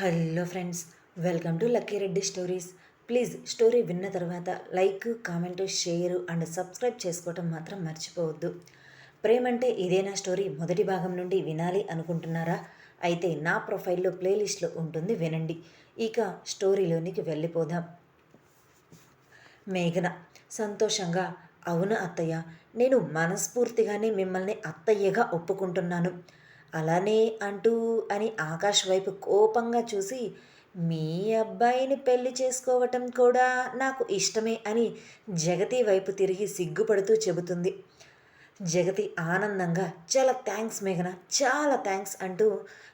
Hello friends welcome to Lucky Reddy stories. Please story విన్న తర్వాత like comment share and subscribe చేసుకోవటం మాత్రం మర్చిపోవద్దు. ప్రేమంటే ఇదేనా స్టోరీ? మొదటి భాగం నుండి వినాలి అనుకుంటున్నారా? అయితే నా ప్రొఫైల్లో ప్లేలిస్ట్లో ఉంటుంది వినండి. ఇక స్టోరీలోనికి వెళ్ళిపోదాం. మేఘన సంతోషంగా అవును అత్తయ్య? నేను మనస్ఫూర్తిగానే మిమ్మల్ని అత్తయ్యగా ఒప్పుకుంటున్నాను. అలానే అంటూ అని ఆకాష్ వైపు కోపంగా చూసి మీ అబ్బాయిని పెళ్ళి చేసుకోవటం కూడా నాకు ఇష్టమే అని జగతి వైపు తిరిగి సిగ్గుపడుతూ చెబుతుంది. జగతి ఆనందంగా చాలా థ్యాంక్స్ మేఘన చాలా థ్యాంక్స్ అంటూ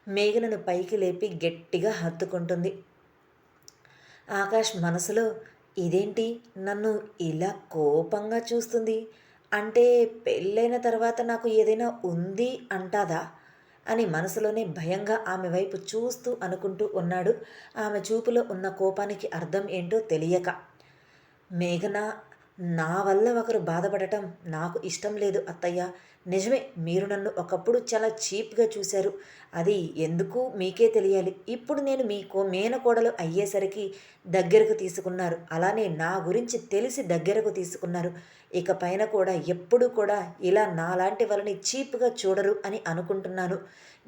మేఘనను పైకి లేపి గట్టిగా హత్తుకుంటుంది. ఆకాష్ మనసులో ఇదేంటి? నన్ను ఇలా కోపంగా చూస్తుంది? అంటే పెళ్ళైన తర్వాత నాకు ఏదైనా ఉంది అంటాదా? అని మనసులోనే భయంగా ఆమె వైపు చూస్తూ అనుకుంటూ ఉన్నాడు. ఆమె చూపులో ఉన్న కోపానికి అర్థం ఏంటో తెలియక. మేఘన నా వల్ల ఒకరు బాధపడటం నాకు ఇష్టం లేదు అత్తయ్య. నిజమే మీరు నన్ను ఒకప్పుడు చాలా చీప్గా చూశారు. అది ఎందుకు మీకే తెలియాలి. ఇప్పుడు నేను మీ మేనకోడలు అయ్యేసరికి దగ్గరకు తీసుకున్నారు. అలానే నా గురించి తెలిసి దగ్గరకు తీసుకున్నారు. ఇక పైన కూడా ఎప్పుడు కూడా ఇలా నాలాంటి వాళ్ళని చీప్గా చూడరు అని అనుకుంటున్నాను.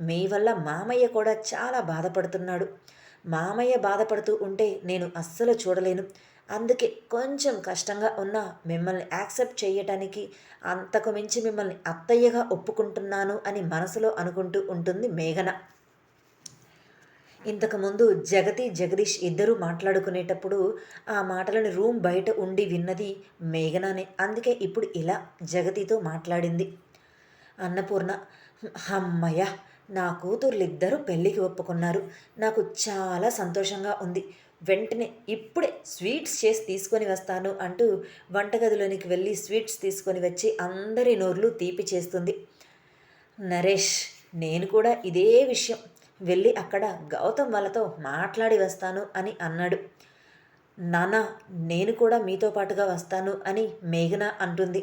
మీ వల్ల మామయ్య కూడా చాలా బాధపడుతున్నాడు. మామయ్య బాధపడుతూ ఉంటే నేను అస్సలు చూడలేను. అందుకే కొంచెం కష్టంగా ఉన్న మిమ్మల్ని యాక్సెప్ట్ చేయటానికి అంతకు మించి మిమ్మల్ని అత్తయ్యగా ఒప్పుకుంటున్నాను అని మనసులో అనుకుంటూ ఉంటుంది మేఘన. ఇంతకుముందు జగతి జగదీష్ ఇద్దరూ మాట్లాడుకునేటప్పుడు ఆ మాటలను రూమ్ బయట ఉండి విన్నది మేఘనానే. అందుకే ఇప్పుడు ఇలా జగతితో మాట్లాడింది. అన్నపూర్ణ అమ్మయ్య నా కూతుర్లిద్దరూ పెళ్ళికి ఒప్పుకున్నారు. నాకు చాలా సంతోషంగా ఉంది. వెంటనే ఇప్పుడే స్వీట్స్ చేసి తీసుకొని వస్తాను అంటూ వంటగదిలోనికి వెళ్ళి స్వీట్స్ తీసుకొని వచ్చి అందరి నోర్లు తీపి చేస్తుంది. నరేష్ నేను కూడా ఇదే విషయం. వెళ్ళి అక్కడ గౌతమ్ వాళ్ళతో మాట్లాడి వస్తాను అని అన్నాడు. నాన్న నేను కూడా మీతో పాటుగా వస్తాను అని మేఘన అంటుంది.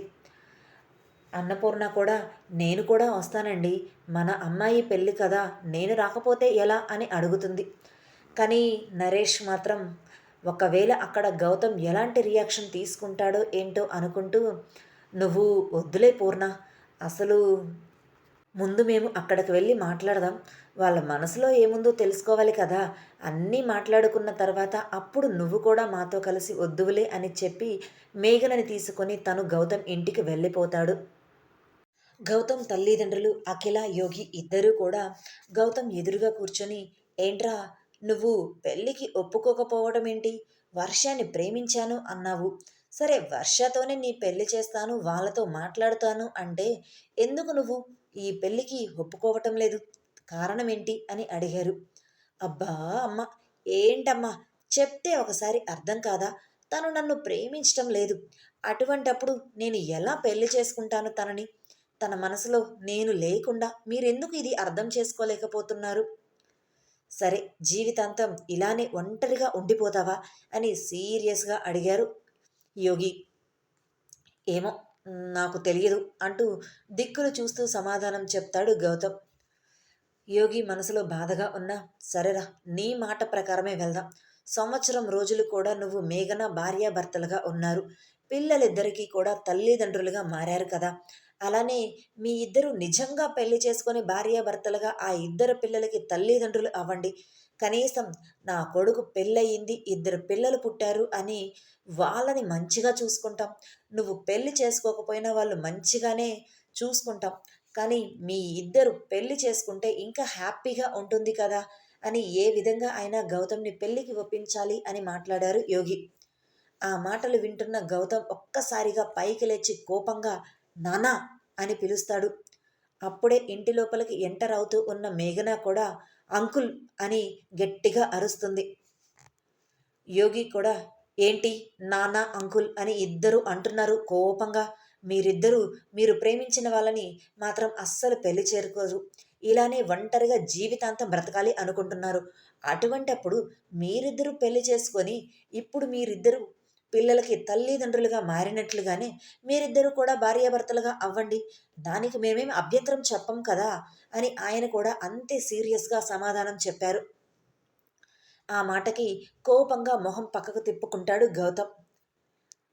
అన్నపూర్ణ కూడా నేను కూడా వస్తానండి. మన అమ్మాయి పెళ్ళి కదా నేను రాకపోతే ఎలా అని అడుగుతుంది. కానీ నరేష్ మాత్రం ఒకవేళ అక్కడ గౌతమ్ ఎలాంటి రియాక్షన్ తీసుకుంటాడో ఏంటో అనుకుంటూ నువ్వు వద్దులే పూర్ణ అసలు ముందు మేము అక్కడికి వెళ్ళి మాట్లాడదాం. వాళ్ళ మనసులో ఏముందో తెలుసుకోవాలి కదా. అన్నీ మాట్లాడుకున్న తర్వాత అప్పుడు నువ్వు కూడా మాతో కలిసి వద్దువులే అని చెప్పి మేఘలని తీసుకొని తను గౌతమ్ ఇంటికి వెళ్ళిపోతాడు. గౌతమ్ తల్లిదండ్రులు అఖిల యోగి ఇద్దరూ కూడా గౌతమ్ ఎదురుగా కూర్చొని ఏంట్రా నువ్వు పెళ్ళికి ఒప్పుకోకపోవడం ఏంటి? వర్షాన్ని ప్రేమించాను అన్నావు. సరే వర్షతోనే నీ పెళ్ళి చేస్తాను వాళ్ళతో మాట్లాడుతాను అంటే ఎందుకు నువ్వు ఈ పెళ్ళికి ఒప్పుకోవటం లేదు? కారణం ఏంటి? అని అడిగారు. అబ్బా అమ్మ ఏంటమ్మా? చెప్తే ఒకసారి అర్థం కాదా? తను నన్ను ప్రేమించటం లేదు. అటువంటప్పుడు నేను ఎలా పెళ్ళి చేసుకుంటాను తనని? తన మనసులో నేను లేకుండా మీరెందుకు ఇది అర్థం చేసుకోలేకపోతున్నారు? సరే జీవితాంతం ఇలానే ఒంటరిగా ఉండిపోతావా? అని సీరియస్గా అడిగారు యోగి. ఏమో నాకు తెలియదు అంటూ దిక్కులు చూస్తూ సమాధానం చెప్తాడు గౌతమ్. యోగి మనసులో బాధగా ఉన్నా సరేరా నీ మాట ప్రకారమే వెళ్దాం. సంవత్సరం రోజులు కూడా నువ్వు మేఘన భార్యాభర్తలుగా ఉన్నారు. పిల్లలిద్దరికీ కూడా తల్లిదండ్రులుగా మారారు కదా. అలానే మీ ఇద్దరు నిజంగా పెళ్ళి చేసుకొని భార్యాభర్తలుగా ఆ ఇద్దరు పిల్లలకి తల్లిదండ్రులు అవ్వండి. కనీసం నా కొడుకు పెళ్ళయింది ఇద్దరు పిల్లలు పుట్టారు అని వాళ్ళని మంచిగా చూసుకుంటాం. నువ్వు పెళ్ళి చేసుకోకపోయినా వాళ్ళు మంచిగానే చూసుకుంటాం. కానీ మీ ఇద్దరు పెళ్ళి చేసుకుంటే ఇంకా హ్యాపీగా ఉంటుంది కదా అని ఏ విధంగా అయినా గౌతమ్ని పెళ్ళికి ఒప్పించాలి అని మాట్లాడారు యోగి. ఆ మాటలు వింటున్న గౌతమ్ ఒక్కసారిగా పైకి లేచి కోపంగా నానా అని పిలుస్తాడు. అప్పుడే ఇంటి లోపలికి ఎంటర్ అవుతూ ఉన్న మేఘన కూడా అంకుల్ అని గట్టిగా అరుస్తుంది. యోగి కూడా ఏంటి నానా అంకుల్ అని ఇద్దరు అంటున్నారు కోపంగా. మీరిద్దరూ మీరు ప్రేమించిన వాళ్ళని మాత్రం అస్సలు పెళ్ళి చేరుకోరు. ఇలానే ఒంటరిగా జీవితాంతం బ్రతకాలి అనుకుంటున్నారు. అటువంటప్పుడు మీరిద్దరూ పెళ్ళి చేసుకొని ఇప్పుడు మీరిద్దరూ పిల్లలకి తల్లిదండ్రులుగా మారినట్లుగానే మీరిద్దరూ కూడా భార్యాభర్తలుగా అవ్వండి. దానికి మేమేమి అభ్యంతరం చెప్పం కదా అని ఆయన కూడా అంతే సీరియస్గా సమాధానం చెప్పారు. ఆ మాటకి కోపంగా మొహం పక్కకు తిప్పుకుంటాడు గౌతమ్.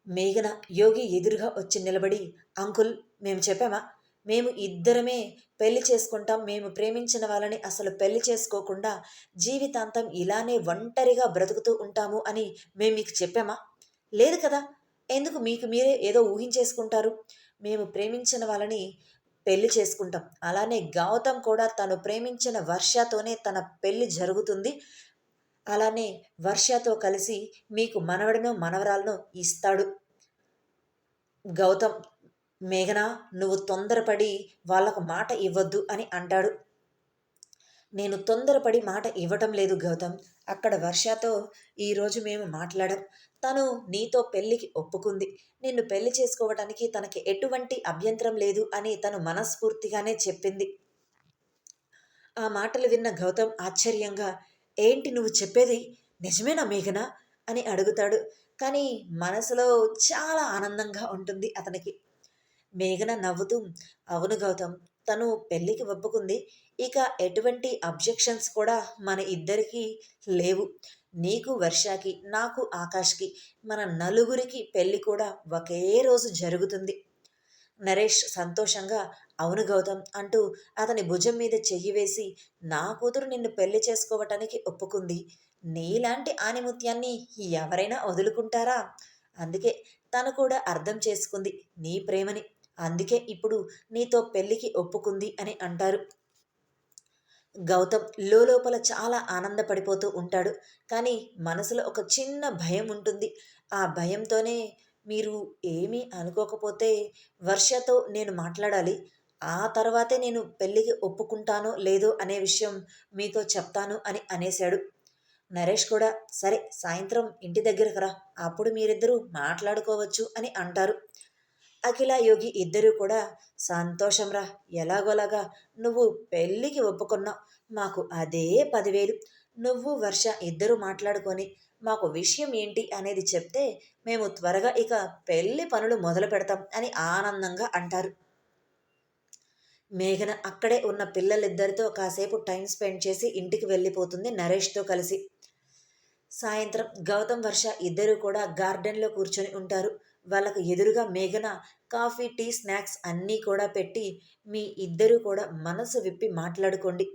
మేఘన యోగి ఎదురుగా వచ్చి నిలబడి అంకుల్ మేము చెప్పామా? మేము ఇద్దరమే పెళ్ళి చేసుకుంటాం. మేము ప్రేమించిన వాళ్ళని అసలు పెళ్ళి చేసుకోకుండా జీవితాంతం ఇలానే ఒంటరిగా బ్రతుకుతూ ఉంటాము అని మేము మీకు చెప్పామా? లేదు కదా. ఎందుకు? మీకు మీరే ఏదో ఊహించేసుకుంటారు. మేము ప్రేమించిన వాళ్ళని పెళ్ళి చేసుకుంటాం. అలానే గౌతమ్ కూడా తను ప్రేమించిన వర్షతోనే తన పెళ్ళి జరుగుతుంది. అలానే వర్షతో కలిసి మీకు మనవడనో మనవరాలను ఇస్తాడు. గౌతమ్ మేఘన నువ్వు తొందరపడి వాళ్ళకు మాట ఇవ్వద్దు అని అంటాడు. నేను తొందరపడి మాట ఇవ్వటం లేదు గౌతమ్. అక్కడ వర్షతో ఈరోజు మేము మాట్లాడాం. తను నీతో పెళ్ళికి ఒప్పుకుంది. నిన్ను పెళ్ళి చేసుకోవటానికి తనకి ఎటువంటి అభ్యంతరం లేదు అని తను మనస్ఫూర్తిగానే చెప్పింది. ఆ మాటలు విన్న గౌతమ్ ఆశ్చర్యంగా ఏంటి నువ్వు చెప్పేది? నిజమేనా మేఘన? అని అడుగుతాడు. కానీ మనసులో చాలా ఆనందంగా ఉంటుంది అతనికి. మేఘన నవ్వుతూ అవును గౌతమ్ తను పెళ్ళికి ఒప్పుకుంది. ఇక ఎటువంటి అబ్జెక్షన్స్ కూడా మన ఇద్దరికీ లేవు. నీకు వర్షాకి నాకు ఆకాష్కి మన నలుగురికి పెళ్ళి కూడా ఒకే రోజు జరుగుతుంది. నరేష్ సంతోషంగా అవును గౌతమ్ అంటూ అతని భుజం మీద చెయ్యి వేసి నా కూతురు నిన్ను పెళ్ళి చేసుకోవటానికి ఒప్పుకుంది. నీలాంటి ఆనిముత్యాన్ని ఎవరైనా వదులుకుంటారా? అందుకే తను కూడా అర్థం చేసుకుంది నీ ప్రేమని. అందుకే ఇప్పుడు నీతో పెళ్ళికి ఒప్పుకుంది అని అంటారు. గౌతమ్ లోపల చాలా ఆనందపడిపోతూ ఉంటాడు. కానీ మనసులో ఒక చిన్న భయం ఉంటుంది. ఆ భయంతోనే మీరు ఏమీ అనుకోకపోతే వర్షతో నేను మాట్లాడాలి. ఆ తర్వాతే నేను పెళ్ళికి ఒప్పుకుంటానో లేదో అనే విషయం మీతో చెప్తాను అని అనేశాడు. నరేష్ కూడా సరే సాయంత్రం ఇంటి దగ్గరకు రా. అప్పుడు మీరిద్దరూ మాట్లాడుకోవచ్చు అని అంటారు. అఖిల యోగి ఇద్దరూ కూడా సంతోషంరా ఎలాగోలాగా నువ్వు పెళ్ళికి ఒప్పుకున్నావు. మాకు అదే పదివేలు. నువ్వు వర్ష ఇద్దరు మాట్లాడుకొని మాకు విషయం ఏంటి అనేది చెప్తే మేము త్వరగా ఇక పెళ్ళి పనులు మొదలు పెడతాం అని ఆనందంగా అంటారు. మేఘన అక్కడే ఉన్న పిల్లలిద్దరితో కాసేపు టైం స్పెండ్ చేసి ఇంటికి వెళ్ళిపోతుంది నరేష్తో కలిసి. సాయంత్రం గౌతమ్ వర్ష ఇద్దరు కూడా గార్డెన్లో కూర్చొని ఉంటారు. వాళ్ళకు ఎదురుగా మేఘన కాఫీ టీ స్నాక్స్ అన్నీ కూడా పెట్టి మీ ఇద్దరు కూడా మనసు విప్పి మాట్లాడుకోండి.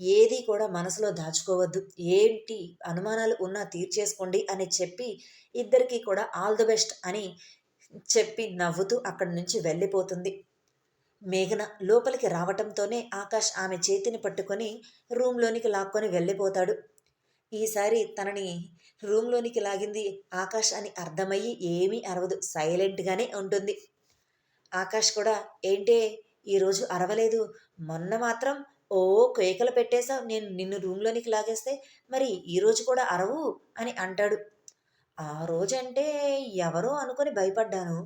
ఏది కూడా మనసులో దాచుకోవద్దు. ఏంటి అనుమానాలు ఉన్నా తీర్చేసుకోండి అని చెప్పి ఇద్దరికీ కూడా ఆల్ ది బెస్ట్ అని చెప్పి నవ్వుతూ అక్కడి నుంచి వెళ్ళిపోతుంది. మేఘన లోపలికి రావటంతోనే ఆకాష్ ఆమె చేతిని పట్టుకొని రూమ్లోనికి లాక్కొని వెళ్ళిపోతాడు. ఈసారి తనని రూమ్లోనికి లాగింది ఆకాష్ అని అర్థమయ్యి ఏమీ అరవదు. సైలెంట్గానే ఉంటుంది. ఆకాష్ కూడా ఏంటే ఈరోజు అరవలేదు. మొన్న మాత్రం ఓ కేకలు పెట్టేశావు. నేను నిన్ను రూమ్లోనికి లాగేస్తే మరి ఈరోజు కూడా అరవు? అని అంటాడు. ఆ రోజంటే ఎవరో అనుకొని భయపడ్డాను.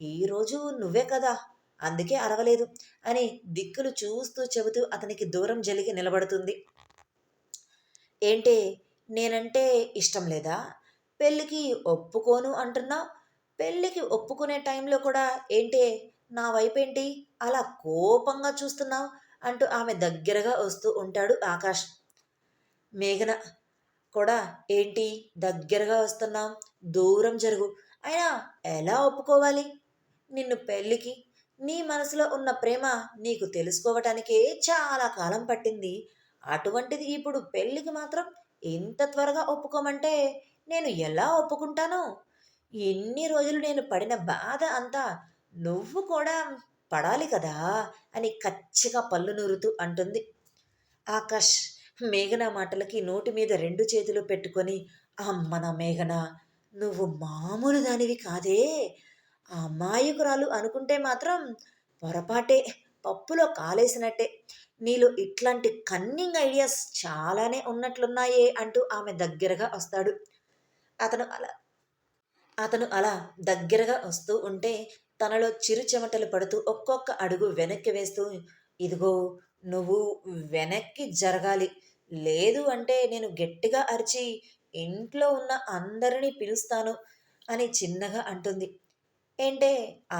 ఈరోజు నువ్వే కదా అందుకే అరవలేదు అని దిక్కులు చూస్తూ చెబుతూ అతనికి దూరం జరిగి నిలబడుతుంది. ఏంటే నేనంటే ఇష్టం లేదా? పెళ్ళికి ఒప్పుకోను అంటున్నావు పెళ్ళికి ఒప్పుకునే టైంలో కూడా ఏంటే నా వైపేంటి అలా కోపంగా చూస్తున్నావు అంటూ ఆమె దగ్గరగా వస్తూ ఉంటాడు ఆకాష్. మేఘన. కూడా ఏంటి? దగ్గరగా వస్తున్నాం? దూరం జరుగు. అయినా ఎలా ఒప్పుకోవాలి? నిన్ను పెళ్ళికి నీ మనసులో ఉన్న ప్రేమ నీకు తెలుసుకోవటానికే చాలా కాలం పట్టింది. అటువంటిది ఇప్పుడు పెళ్ళికి మాత్రం ఇంత త్వరగా ఒప్పుకోమంటే నేను ఎలా ఒప్పుకుంటాను? ఎన్ని రోజులు నేను పడిన బాధ అంతా నువ్వు కూడా పడాలి కదా అని కచ్చిగా పళ్ళు నూరుతూ అంటుంది. ఆకాష్ మేఘన మాటలకి నోటి మీద రెండు చేతులు పెట్టుకొని అమ్మన మేఘన నువ్వు మామూలు దానివి కాదే. అమాయకురాలు అనుకుంటే మాత్రం పొరపాటే పప్పులో కాలేసినట్టే. నీలో ఇట్లాంటి కన్నింగ్ ఐడియాస్ చాలానే ఉన్నట్లున్నాయే అంటూ ఆమె దగ్గరగా వస్తాడు. అతను అలా అతను అలా దగ్గరగా వస్తూ ఉంటే తనలో చిరు చెమటలు పడుతూ ఒక్కొక్క అడుగు వెనక్కి వేస్తూ ఇదిగో నువ్వు వెనక్కి జరగాలి. లేదు అంటే నేను గట్టిగా అరిచి ఇంట్లో ఉన్న అందరినీ పిలుస్తాను అని చిన్నగా అంటుంది. ఏంటే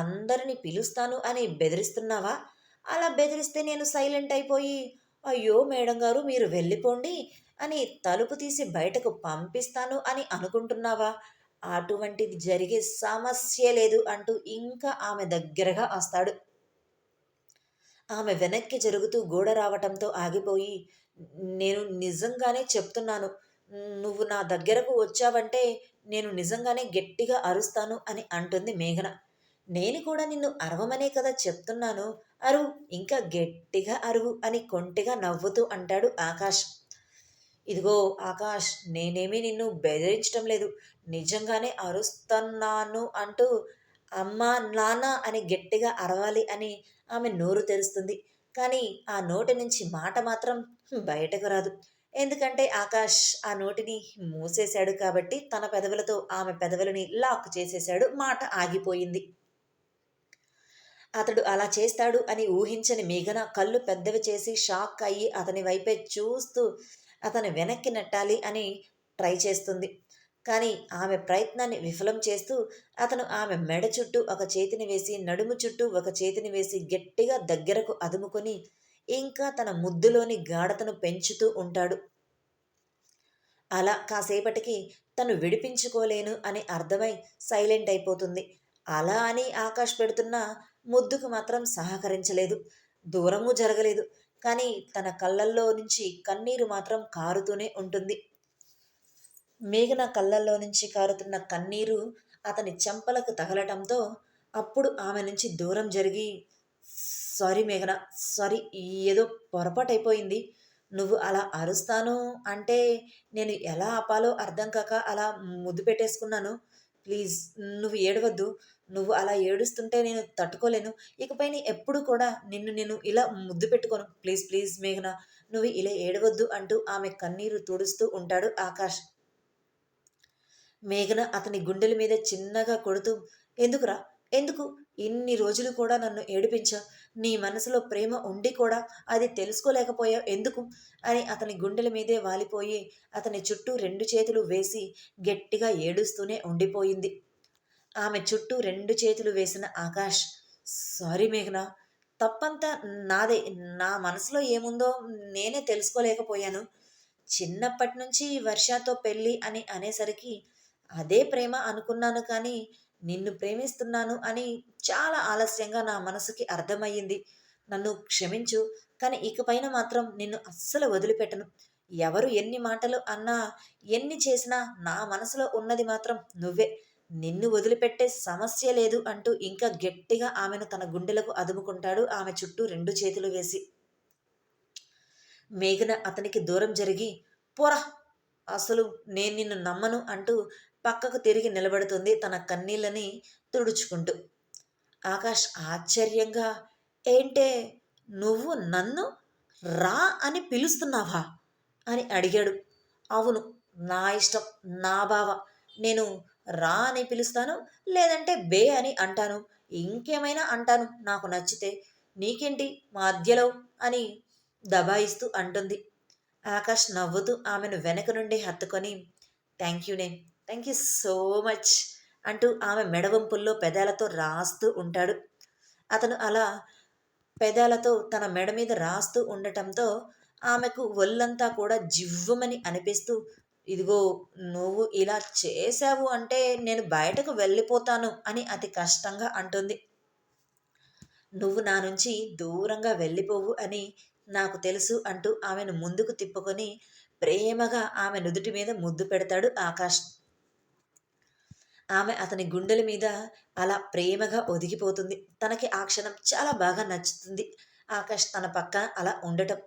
అందరిని పిలుస్తాను అని బెదిరిస్తున్నావా? అలా బెదిరిస్తే నేను సైలెంట్ అయిపోయి అయ్యో మేడం గారు మీరు వెళ్ళిపోండి అని తలుపు తీసి బయటకు పంపిస్తాను అని అనుకుంటున్నావా? అటువంటిది జరిగే సమస్య లేదు అంటూ ఇంకా ఆమె దగ్గరగా వస్తాడు. ఆమె వెనక్కి జరుగుతూ గోడ రావటంతో ఆగిపోయి నేను నిజంగానే చెప్తున్నాను నువ్వు నా దగ్గరకు వచ్చావంటే నేను నిజంగానే గట్టిగా అరుస్తాను అని అంటుంది మేఘన. నేను కూడా నిన్ను అరవమనే కదా చెప్తున్నాను. అరువు ఇంకా గట్టిగా అరువు అని కొంటిగా నవ్వుతూ అంటాడు ఆకాష్. ఇదిగో ఆకాష్ నేనేమీ నిన్ను బెదిరించడం లేదు. నిజంగానే అరుస్తున్నాను అంటూ అమ్మ నాన్న అని గట్టిగా అరవాలి అని ఆమె నోరు తెరుస్తుంది. కానీ ఆ నోటి నుంచి మాట మాత్రం బయటకు రాదు. ఎందుకంటే ఆకాష్ ఆ నోటిని మూసేశాడు కాబట్టి తన పెదవులతో ఆమె పెదవులని లాక్ చేసేశాడు. మాట ఆగిపోయింది. అతడు అలా చేస్తాడు అని ఊహించని మేఘన కళ్ళు పెద్దవి చేసి షాక్ అయ్యి అతని వైపే చూస్తూ అతని వెనక్కి నెట్టాలి అని ట్రై చేస్తుంది. కానీ ఆమె ప్రయత్నాన్ని విఫలం చేస్తూ అతను ఆమె మెడ చుట్టూ ఒక చేతిని వేసి నడుము చుట్టూ ఒక చేతిని వేసి గట్టిగా దగ్గరకు అదుముకొని ఇంకా తన ముద్దులోని గాఢతను పెంచుతూ ఉంటాడు. అలా కాసేపటికి తను విడిపించుకోలేను అని అర్థమై సైలెంట్ అయిపోతుంది. అలా అని ఆకాష్ పెడుతున్న ముద్దుకు మాత్రం సహకరించలేదు. దూరము జరగలేదు. కానీ తన కళ్ళల్లో నుంచి కన్నీరు మాత్రం కారుతూనే ఉంటుంది. మేఘన కళ్ళల్లో నుంచి కారుతున్న కన్నీరు అతని చెంపలకు తగలటంతో అప్పుడు ఆమె నుంచి దూరం జరిగి సారీ మేఘన సారీ ఏదో పొరపాటైపోయింది. నువ్వు అలా అరుస్తాను అంటే నేను ఎలా ఆపాలో అర్థం కాక అలా ముద్దు పెట్టేసుకున్నాను. ప్లీజ్ నువ్వు ఏడవద్దు. నువ్వు అలా ఏడుస్తుంటే నేను తట్టుకోలేను. ఇకపై ఎప్పుడు కూడా నిన్ను నేను ఇలా ముద్దు పెట్టుకోను. ప్లీజ్ ప్లీజ్ మేఘన నువ్వు ఇలా ఏడవద్దు అంటూ ఆమె కన్నీరు తుడుస్తూ ఉంటాడు ఆకాష్. మేఘన అతని గుండెల మీద చిన్నగా కొడుతూ ఎందుకురా? ఎందుకు? ఇన్ని రోజులు కూడా నన్ను ఏడిపించా? నీ మనసులో ప్రేమ ఉండి కూడా అది తెలుసుకోలేకపోయావు ఎందుకు? అని అతని గుండెల మీదే వాలిపోయి అతని చుట్టూ రెండు చేతులు వేసి గట్టిగా ఏడుస్తూనే ఉండిపోయింది. ఆమె చుట్టూ రెండు చేతులు వేసిన ఆకాష్ సారీ మేఘన తప్పంతా నాదే. నా మనసులో ఏముందో నేనే తెలుసుకోలేకపోయాను. చిన్నప్పటి నుంచి వర్షాతో పెళ్ళి అని అనేసరికి అదే ప్రేమ అనుకున్నాను కానీ నిన్ను ప్రేమిస్తున్నాను అని చాలా ఆలస్యంగా నా మనసుకి అర్థమయ్యింది. నన్ను క్షమించు కానీ ఇకపైన మాత్రం నిన్ను అస్సలు వదిలిపెట్టను. ఎవరు ఎన్ని మాటలు అన్నా ఎన్ని చేసినా నా మనసులో ఉన్నది మాత్రం నువ్వే. నిన్ను వదిలిపెట్టే సమస్య లేదు అంటూ ఇంకా గట్టిగా ఆమెను తన గుండెలకు అదుముకుంటాడు. ఆమె చుట్టూ రెండు చేతులు వేసి మేఘన అతనికి దూరం జరిగి పోరా అసలు నేను నిన్ను నమ్మను అంటూ పక్కకు తిరిగి నిలబడుతుంది తన కన్నీళ్ళని తుడుచుకుంటూ. ఆకాష్ ఆశ్చర్యంగా ఏంటే నువ్వు నన్ను రా అని పిలుస్తున్నావా? అని అడిగాడు. అవును నా ఇష్టం నా బావ. నేను రా అని పిలుస్తాను లేదంటే బే అని అంటాను. ఇంకేమైనా అంటాను నాకు నచ్చితే. నీకేంటి మధ్యలో అని దబాయిస్తూ అంటుంది. ఆకాష్ నవ్వుతూ ఆమెను వెనక నుండి హత్తుకొని thank you name thank you so much అంటూ ఆమె మెడవంపుల్లో పెదాలతో రాస్తూ ఉంటాడు. అతను అలా పెదాలతో తన మెడ మీద రాస్తూ ఉండటంతో ఆమెకు ఒళ్ళంతా కూడా జివ్వమని అనిపిస్తూ ఇదిగో నువ్వు ఇలా చేశావు అంటే నేను బయటకు వెళ్ళిపోతాను అని అతి కష్టంగా అంటుంది. నువ్వు నా నుంచి దూరంగా వెళ్ళిపోవు అని నాకు తెలుసు అంటూ ఆమెను ముందుకు తిప్పుకొని ప్రేమగా ఆమె నుదుటి మీద ముద్దు పెడతాడు ఆకాష్. ఆమె అతని గుండెల మీద అలా ప్రేమగా ఒదిగిపోతుంది. తనకి ఆ క్షణం చాలా బాగా నచ్చుతుంది. ఆకాష్ తన పక్క అలా ఉండటం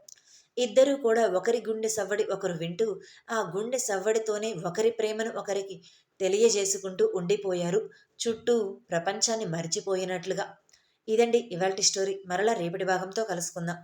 ఇద్దరూ కూడా ఒకరి గుండె సవ్వడి ఒకరు వింటూ ఆ గుండె సవ్వడితోనే ఒకరి ప్రేమను ఒకరికి తెలియజేసుకుంటూ ఉండిపోయారు. చుట్టూ ప్రపంచాన్ని మర్చిపోయినట్లుగా. ఇదండి ఇవాల్టి స్టోరీ. మరలా రేపటి భాగంతో కలుసుకుందాం.